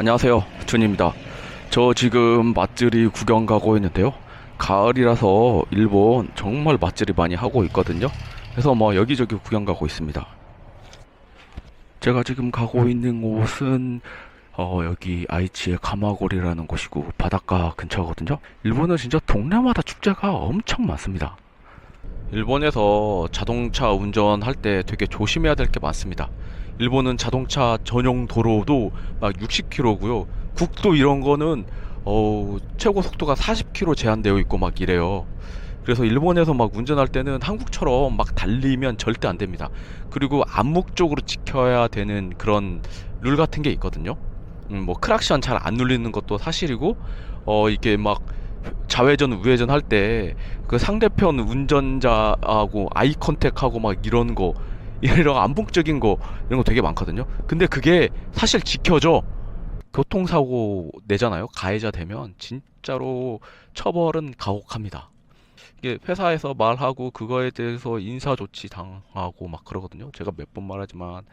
안녕하세요. 준입니다. 저 지금 맛들이 구경 가고 있는데요. 가을이라서 일본 정말 맛들이 많이 하고 있거든요. 그래서 뭐 여기저기 구경 가고 있습니다. 제가 지금 가고 있는 곳은 어, 여기 아이치의 가마고리라는 곳이고 바닷가 근처거든요. 일본은 진짜 동네마다 축제가 엄청 많습니다. 일본에서 자동차 운전할 때 되게 조심해야 될 게 많습니다. 일본은 자동차 전용 도로도 막 60km고요. 국도 이런 거는 어 최고 속도가 40km 제한되어 있고 막 이래요. 그래서 일본에서 막 운전할 때는 한국처럼 막 달리면 절대 안 됩니다. 그리고 암묵적으로 지켜야 되는 그런 룰 같은 게 있거든요. 음, 뭐 크락션 잘 안 눌리는 것도 사실이고 어 이게 막 좌회전 우회전 할 때 그 상대편 운전자하고 아이 컨택하고 막 이런 거 이런 암묵적인 거 이런 거 되게 많거든요. 근데 그게 사실 지켜져. 교통사고 내잖아요. 가해자 되면 진짜로 처벌은 가혹합니다. 이게 회사에서 말하고 그거에 대해서 인사 조치 당하고 막 그러거든요. 제가 몇 번 말하지만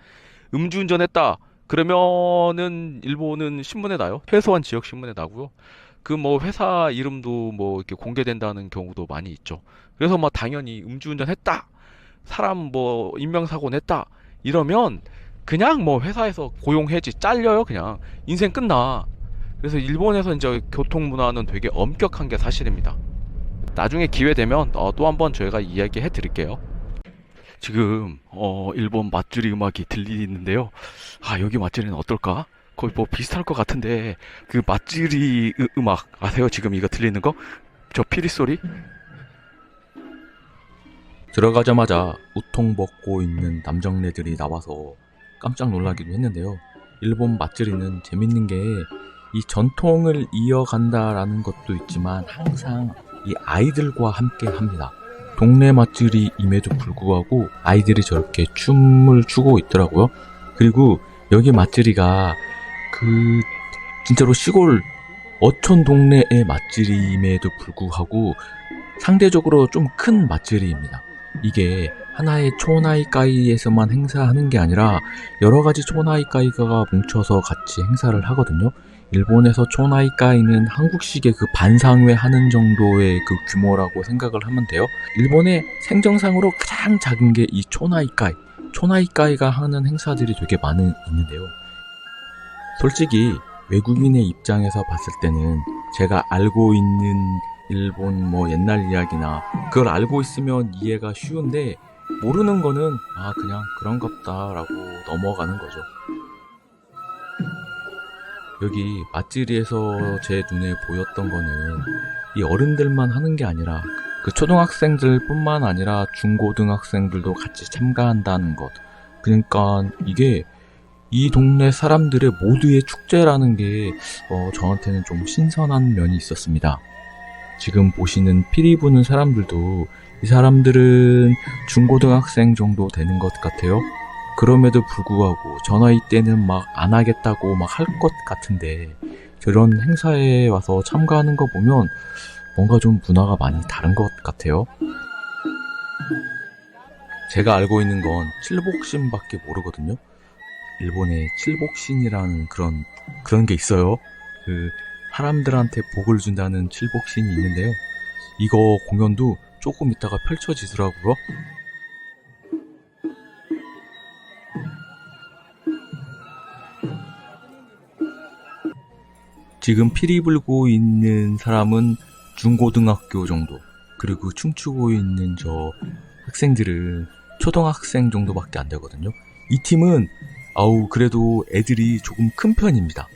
음주운전했다. 그러면은 일본은 신문에 나요. 최소한 지역 신문에 나고요. 그 뭐 회사 이름도 뭐 이렇게 공개된다는 경우도 많이 있죠. 그래서 뭐 당연히 음주운전했다. 사람 뭐 인명사고 냈다. 이러면 그냥 뭐 회사에서 고용 해지 잘려요. 그냥 인생 끝나. 그래서 일본에서 이제 교통 문화는 되게 엄격한 게 사실입니다. 나중에 기회 되면 어, 또 한번 저희가 이야기해 드릴게요. 지금 어, 일본 맛줄이 음악이 들리는데요. 아 여기 맛줄이는 어떨까? 거의 뭐 비슷할 것 같은데 그 맛줄이 으- 음악 아세요? 지금 이거 들리는 거? 저 피리 소리? 들어가자마자 우통 벗고 있는 남정네들이 나와서 깜짝 놀라기도 했는데요. 일본 맛들이는 재밌는 게 이 전통을 이어간다라는 것도 있지만 항상 이 아이들과 함께 합니다. 동네 맛들이 임에도 불구하고 아이들이 저렇게 춤을 추고 있더라고요. 그리고 여기 맛들이가 그 진짜로 시골 어촌 동네의 맛들이임에도 불구하고 상대적으로 좀 큰 맛들이입니다. 이게 하나의 초나이까이에서만 행사하는 게 아니라 여러 가지 초나이까이가 뭉쳐서 같이 행사를 하거든요. 일본에서 초나이까이는 한국식의 그 반상회 하는 정도의 그 규모라고 생각을 하면 돼요. 일본의 생정상으로 가장 작은 게 이 초나이까이. 초나이까이가 하는 행사들이 되게 많은 있는데요. 솔직히 외국인의 입장에서 봤을 때는 제가 알고 있는 일본 뭐 옛날 이야기나 그걸 알고 있으면 이해가 쉬운데 모르는 거는 아 그냥 그런갑다라고 넘어가는 거죠. 여기 맛지리에서 제 눈에 보였던 거는 이 어른들만 하는 게 아니라 그 초등학생들뿐만 아니라 중고등학생들도 같이 참가한다는 것. 그러니까 이게 이 동네 사람들의 모두의 축제라는 게 어, 저한테는 좀 신선한 면이 있었습니다. 지금 보시는 피리 부는 사람들도 이 사람들은 중고등학생 정도 되는 것 같아요. 그럼에도 불구하고 저 나이 때는 막 안 하겠다고 막 할 것 같은데 저런 행사에 와서 참가하는 거 보면 뭔가 좀 문화가 많이 다른 것 같아요. 제가 알고 있는 건 칠복신밖에 모르거든요. 일본에 칠복신이라는 그런 그런 게 있어요. 그 사람들한테 복을 준다는 칠복신이 있는데요. 이거 공연도 조금 있다가 펼쳐지더라고요. 지금 피리 불고 있는 사람은 중고등학교 정도, 그리고 춤추고 있는 저 학생들은 초등학생 정도밖에 안 되거든요. 이 팀은 아우 그래도 애들이 조금 큰 편입니다.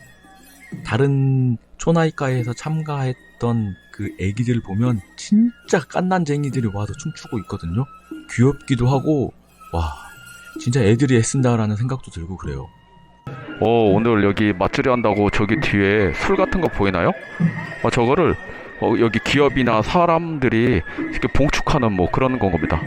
다른 초나이가에서 참가했던 그 애기들 보면 진짜 깐난쟁이들이 와서 춤추고 있거든요. 귀엽기도 하고 와 진짜 애들이 애쓴다라는 생각도 들고 그래요. 어, 오늘 여기 맛들이 한다고 저기 뒤에 술 같은 거 보이나요? 어, 저거를 어, 여기 기업이나 사람들이 이렇게 봉축하는 뭐 그런 건 겁니다.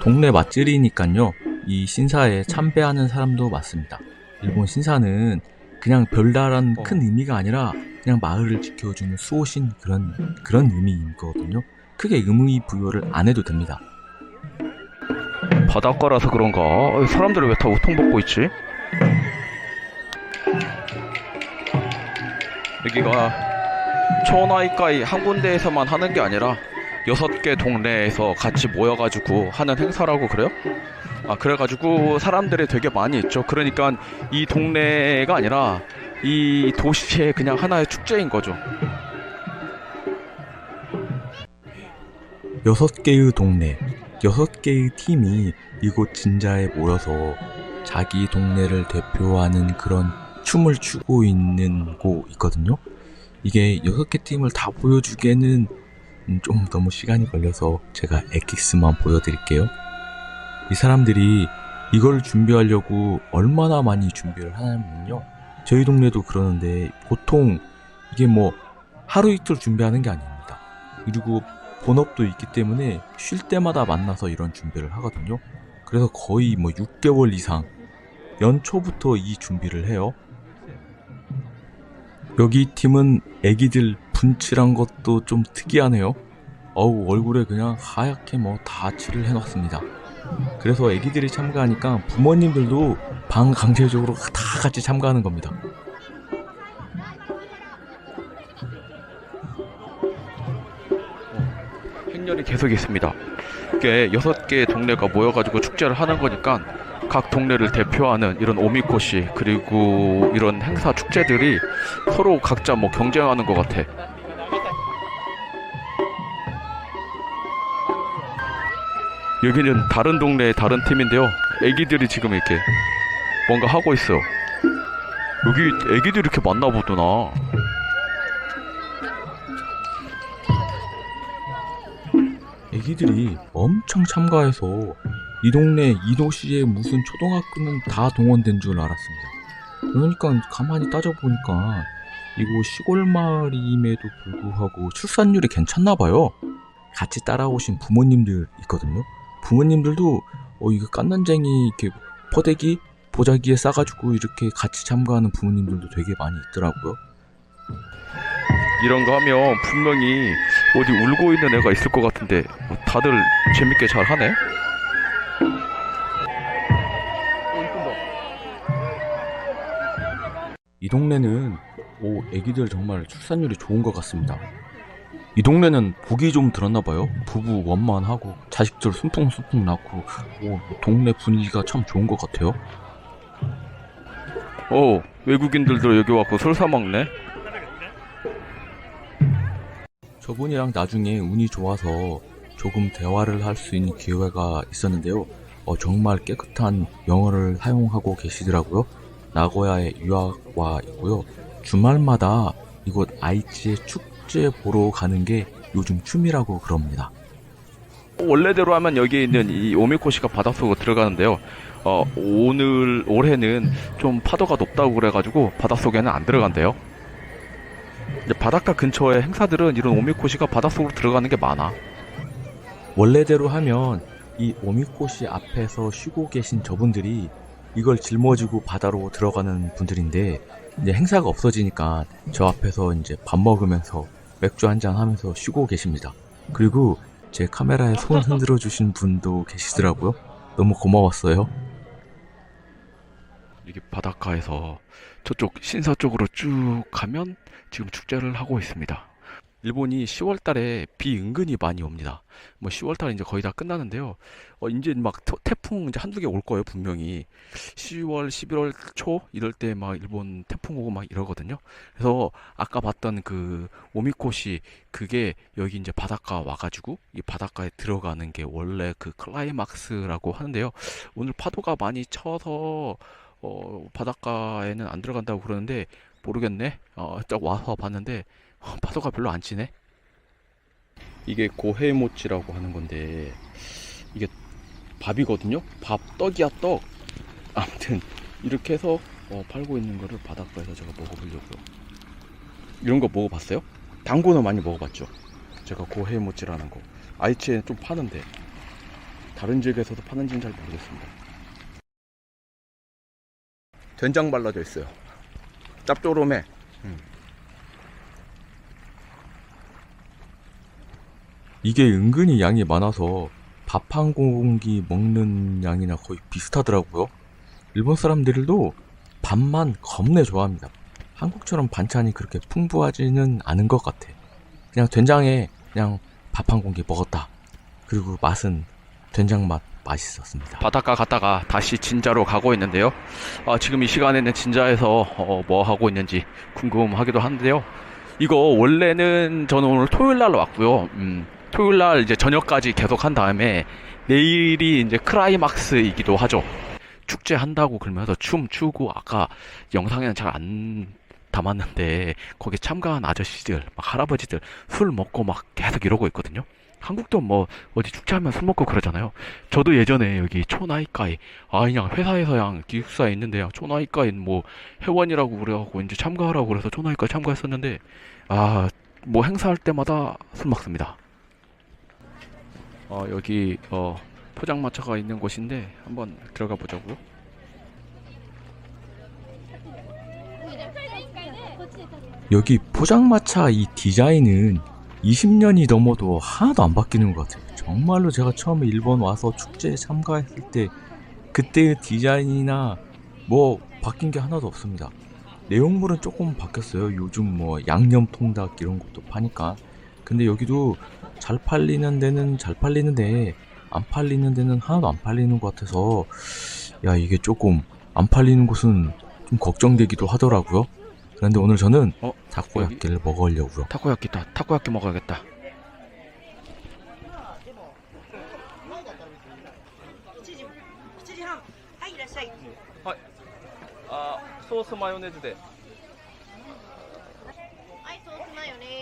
동네 맛집이니까요. 이 신사에 참배하는 사람도 많습니다. 일본 신사는 그냥 별다른 어. 큰 의미가 아니라 그냥 마을을 지켜주는 수호신 그런 그런 의미인 거거든요. 크게 의미 부여를 안 해도 됩니다. 바닷가라서 그런가? 어, 사람들이 왜 다 우통 벗고 있지? 여기가 초나이카이 한 군데에서만 하는 게 아니라 여섯 개 동네에서 같이 모여가지고 하는 행사라고 그래요? 아 그래가지고 사람들이 되게 많이 있죠. 그러니까 이 동네가 아니라 이 도시의 그냥 하나의 축제인 거죠. 여섯 개의 동네, 여섯 개의 팀이 이곳 진자에 모여서 자기 동네를 대표하는 그런 춤을 추고 있는 곳 있거든요. 이게 여섯 개 팀을 다 보여주기에는 음, 좀 너무 시간이 걸려서 제가 엑기스만 보여드릴게요. 이 사람들이 이걸 준비하려고 얼마나 많이 준비를 하냐면요. 저희 동네도 그러는데 보통 이게 뭐 하루 이틀 준비하는 게 아닙니다. 그리고 본업도 있기 때문에 쉴 때마다 만나서 이런 준비를 하거든요. 그래서 거의 뭐 6개월 이상 연초부터 이 준비를 해요. 여기 팀은 애기들 분칠한 것도 좀 특이하네요. 어우 얼굴에 그냥 하얗게 뭐 다 칠을 해놨습니다. 그래서 애기들이 참가하니까 부모님들도 반 강제적으로 다 같이 참가하는 겁니다. 행렬이 계속 있습니다. 이게 여섯 개 동네가 모여가지고 축제를 하는 거니까 각 동네를 대표하는 이런 오미코시 그리고 이런 행사 축제들이 서로 각자 뭐 경쟁하는 것 같아. 여기는 다른 동네의 다른 팀인데요. 애기들이 지금 이렇게 뭔가 하고 있어. 여기 애기들이 이렇게 많나 보구나. 애기들이 엄청 참가해서 이 동네 이 도시의 무슨 초등학교는 다 동원된 줄 알았습니다. 그러니까 가만히 따져보니까 이곳 시골 마을임에도 불구하고 출산율이 괜찮나 봐요. 같이 따라오신 부모님들 있거든요. 부모님들도 어 이거 깐난쟁이 이렇게 퍼대기 보자기에 싸가지고 이렇게 같이 참가하는 부모님들도 되게 많이 있더라고요. 이런 거 하면 분명히 어디 울고 있는 애가 있을 것 같은데 뭐 다들 재밌게 잘 하네. 이 동네는 오 애기들 정말 출산율이 좋은 것 같습니다. 이 동네는 복이 좀 들었나 봐요. 부부 원만하고 자식들 순풍순풍 낳고 오 동네 분위기가 참 좋은 것 같아요. 어 외국인들도 여기 와서 술사 먹네. 저분이랑 나중에 운이 좋아서 조금 대화를 할 수 있는 기회가 있었는데요. 어, 정말 깨끗한 영어를 사용하고 계시더라고요. 나고야에 유학 와 있고요. 주말마다 이곳 아이치의 축 제 보러 가는 게 요즘 춤이라고 그럽니다. 원래대로 하면 여기 있는 이 오미코시가 바닷속으로 들어가는데요. 어 오늘 올해는 좀 파도가 높다고 그래가지고 바닷속에는 안 들어간대요. 바닷가 근처의 행사들은 이런 오미코시가 바닷속으로 들어가는 게 많아. 원래대로 하면 이 오미코시 앞에서 쉬고 계신 저분들이 이걸 짊어지고 바다로 들어가는 분들인데 이제 행사가 없어지니까 저 앞에서 이제 밥 먹으면서 맥주 한잔 하면서 쉬고 계십니다. 그리고 제 카메라에 손 흔들어 주신 분도 계시더라고요. 너무 고마웠어요. 이게 바닷가에서 저쪽 신사 쪽으로 쭉 가면 지금 축제를 하고 있습니다. 일본이 10월 달에 비 은근히 많이 옵니다. 뭐 10월 달에 이제 거의 다 끝나는데요. 어, 이제 막 태- 태풍 이제 한두 개 올 거예요, 분명히. 10월, 11월 초 이럴 때 막 일본 태풍 오고 막 이러거든요. 그래서 아까 봤던 그 오미코시 그게 여기 이제 바닷가 와가지고 이 바닷가에 들어가는 게 원래 그 클라이막스라고 하는데요. 오늘 파도가 많이 쳐서 어, 바닷가에는 안 들어간다고 그러는데 모르겠네. 어, 딱 와서 봤는데 어, 파도가 별로 안 치네. 이게 고해모찌라고 하는 건데 이게 밥이거든요. 밥 떡이야 떡. 아무튼 이렇게 해서 어, 팔고 있는 거를 바닷가에서 제가 먹어보려고요. 이런 거 먹어봤어요? 당고는 많이 먹어봤죠. 제가 고해모찌라는 거 아이치에 좀 파는데 다른 지역에서도 파는지는 잘 모르겠습니다. 된장 발라져 있어요. 짭조름해. 이게 은근히 양이 많아서 밥 한 공기 먹는 양이나 거의 비슷하더라고요. 일본 사람들도 밥만 겁내 좋아합니다. 한국처럼 반찬이 그렇게 풍부하지는 않은 것 같아. 그냥 된장에 그냥 밥 한 공기 먹었다. 그리고 맛은 된장 맛 맛있었습니다. 바닷가 갔다가 다시 진자로 가고 있는데요. 아, 지금 이 시간에는 진자에서 어, 뭐 하고 있는지 궁금하기도 한데요. 이거 원래는 저는 오늘 토요일 날 왔고요. 음, 토요일 날 이제 저녁까지 계속 한 다음에 내일이 이제 크라이막스이기도 하죠. 축제 한다고 그러면서 춤 추고 아까 영상에는 잘 안 담았는데 거기 참가한 아저씨들, 막 할아버지들 술 먹고 막 계속 이러고 있거든요. 한국도 뭐 어디 축제하면 술 먹고 그러잖아요. 저도 예전에 여기 초나이가에 아 그냥 회사에서 그냥 기숙사에 있는데 그냥 초나이가에 뭐 회원이라고 그래갖고 이제 참가하라고 그래서 초나이가 참가했었는데 아 뭐 행사할 때마다 술 먹습니다. 어 여기 어 포장마차가 있는 곳인데 한번 들어가 보자고요. 여기 포장마차 이 디자인은 20년이 넘어도 하나도 안 바뀌는 것 같아요. 정말로 제가 처음에 일본 와서 축제에 참가했을 때 그때의 디자인이나 뭐 바뀐 게 하나도 없습니다. 내용물은 조금 바뀌었어요. 요즘 뭐 양념 통닭 이런 것도 파니까. 근데 여기도 잘 팔리는 데는 잘 팔리는데 안 팔리는 데는 하나도 안 팔리는 것 같아서 야 이게 조금 안 팔리는 곳은 좀 걱정되기도 하더라고요. 그런데 오늘 저는 어? 타코야끼를 먹으려고요. 타코야끼다. 타코야끼 먹어야겠다. 어, 아, 소스 마요네즈 대 スマヨネ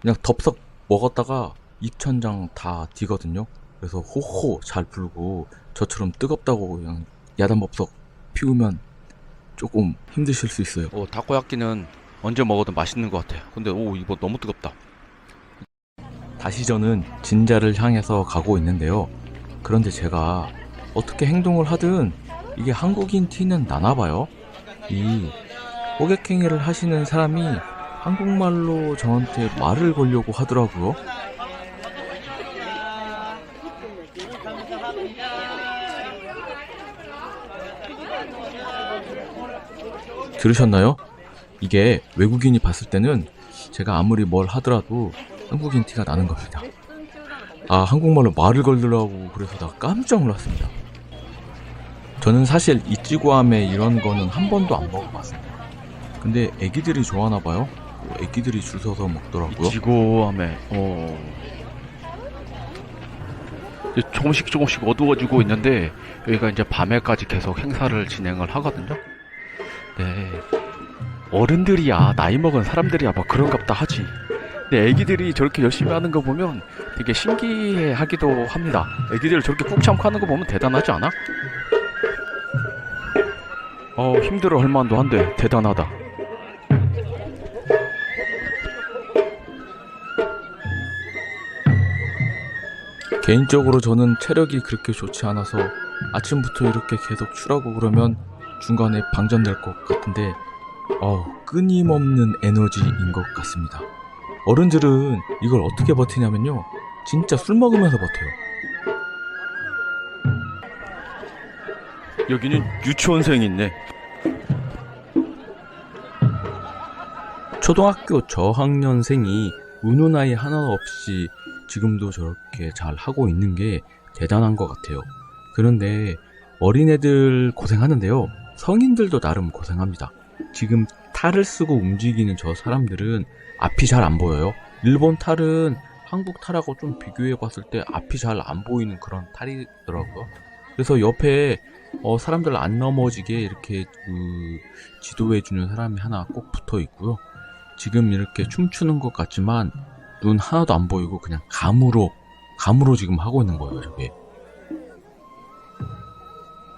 그냥 덥석 먹었다가 입천장 다 디거든요. 그래서 호호 잘 불고 저처럼 뜨겁다고 그냥 야단법석 피우면 조금 힘드실 수 있어요. 어, 타코야끼는 언제 먹어도 맛있는 것 같아요. 근데 오 이거 너무 뜨겁다. 다시 저는 진자를 향해서 가고 있는데요. 그런데 제가 어떻게 행동을 하든 이게 한국인 티는 나나 봐요. 이 호객행위를 하시는 사람이 한국말로 저한테 말을 걸려고 하더라고요. 들으셨나요? 이게 외국인이 봤을 때는 제가 아무리 뭘 하더라도 한국인 티가 나는 겁니다. 아, 한국말로 말을 걸더라고 그래서 나 깜짝 놀랐습니다. 저는 사실 이찌구암에 이런 거는 한 번도 안 먹어봤습니다. 근데 애기들이 좋아하나 봐요. 뭐 애기들이 줄 서서 먹더라고요. 지고함에 어 이제 조금씩 조금씩 어두워지고 있는데 여기가 이제 밤에까지 계속 행사를 진행을 하거든요. 네 어른들이야 나이 먹은 사람들이야 뭐 그런갑다 하지. 근데 애기들이 저렇게 열심히 하는 거 보면 되게 신기해하기도 합니다. 애기들 저렇게 꾹 참고 하는 거 보면 대단하지 않아? 어 힘들어 할 만도 한데 대단하다. 개인적으로 저는 체력이 그렇게 좋지 않아서 아침부터 이렇게 계속 추라고 그러면 중간에 방전될 것 같은데 어, 끊임없는 에너지인 것 같습니다. 어른들은 이걸 어떻게 버티냐면요. 진짜 술 먹으면서 버텨요. 여기는 유치원생이 있네. 초등학교 저학년생이 우는 아이 하나 없이 지금도 저렇게 잘 하고 있는 게 대단한 것 같아요. 그런데 어린애들 고생하는데요. 성인들도 나름 고생합니다. 지금 탈을 쓰고 움직이는 저 사람들은 앞이 잘 안 보여요. 일본 탈은 한국 탈하고 좀 비교해 봤을 때 앞이 잘 안 보이는 그런 탈이더라고요. 그래서 옆에 어, 사람들 안 넘어지게 이렇게 그 지도해 주는 사람이 하나 꼭 붙어 있고요. 지금 이렇게 춤추는 것 같지만 눈 하나도 안 보이고 그냥 감으로 감으로 지금 하고 있는 거예요, 저게.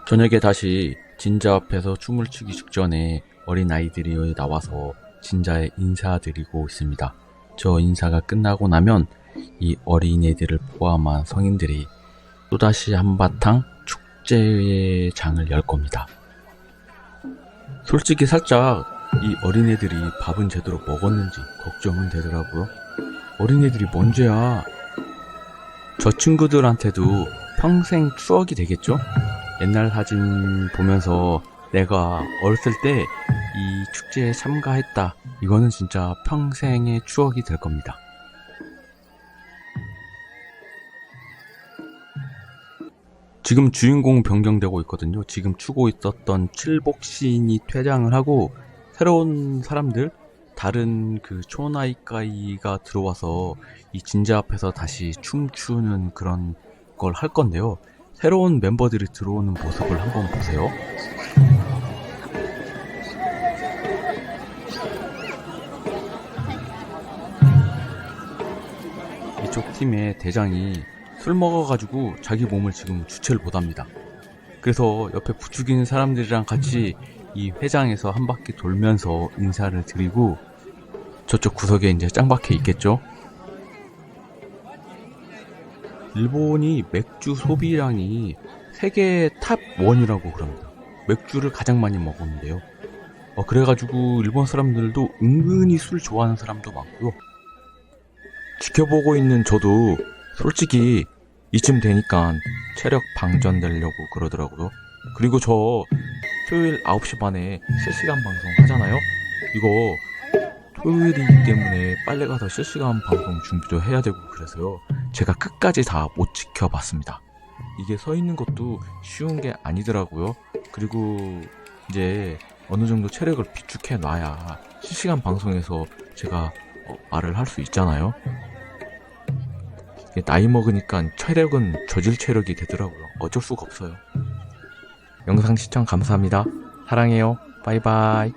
저녁에 다시 진자 앞에서 춤을 추기 직전에 어린 아이들이 나와서 진자에 인사드리고 있습니다. 저 인사가 끝나고 나면 이 어린애들을 포함한 성인들이 또다시 한바탕 축제의 장을 열 겁니다. 솔직히 살짝 이 어린애들이 밥은 제대로 먹었는지 걱정은 되더라고요. 어린애들이 뭔 죄야? 저 친구들한테도 평생 추억이 되겠죠? 옛날 사진 보면서 내가 어렸을 때 이 축제에 참가했다. 이거는 진짜 평생의 추억이 될 겁니다. 지금 주인공 변경되고 있거든요. 지금 추고 있었던 칠복신이 퇴장을 하고 새로운 사람들, 다른 그 초나이까이가 들어와서 이 진자 앞에서 다시 춤추는 그런 걸 할 건데요. 새로운 멤버들이 들어오는 모습을 한번 보세요. 이쪽 팀의 대장이 술 먹어가지고 자기 몸을 지금 주체를 못합니다. 그래서 옆에 부추기는 사람들이랑 같이 이 회장에서 한 바퀴 돌면서 인사를 드리고 저쪽 구석에 이제 짱박혀 있겠죠? 일본이 맥주 소비량이 세계 탑 1이라고 그럽니다. 맥주를 가장 많이 먹었는데요. 어, 그래가지고 일본 사람들도 은근히 술 좋아하는 사람도 많고요. 지켜보고 있는 저도 솔직히 이쯤 되니까 체력 방전되려고 그러더라고요. 그리고 저 토요일 9시 반에 실시간 방송 하잖아요? 이거 토요일이기 때문에 빨리 가서 실시간 방송 준비도 해야 되고 그래서요. 제가 끝까지 다 못 지켜봤습니다. 이게 서 있는 것도 쉬운 게 아니더라고요. 그리고 이제 어느 정도 체력을 비축해 놔야 실시간 방송에서 제가 어, 말을 할 수 있잖아요. 나이 먹으니까 체력은 저질 체력이 되더라고요. 어쩔 수가 없어요. 영상 시청 감사합니다. 사랑해요. 바이바이.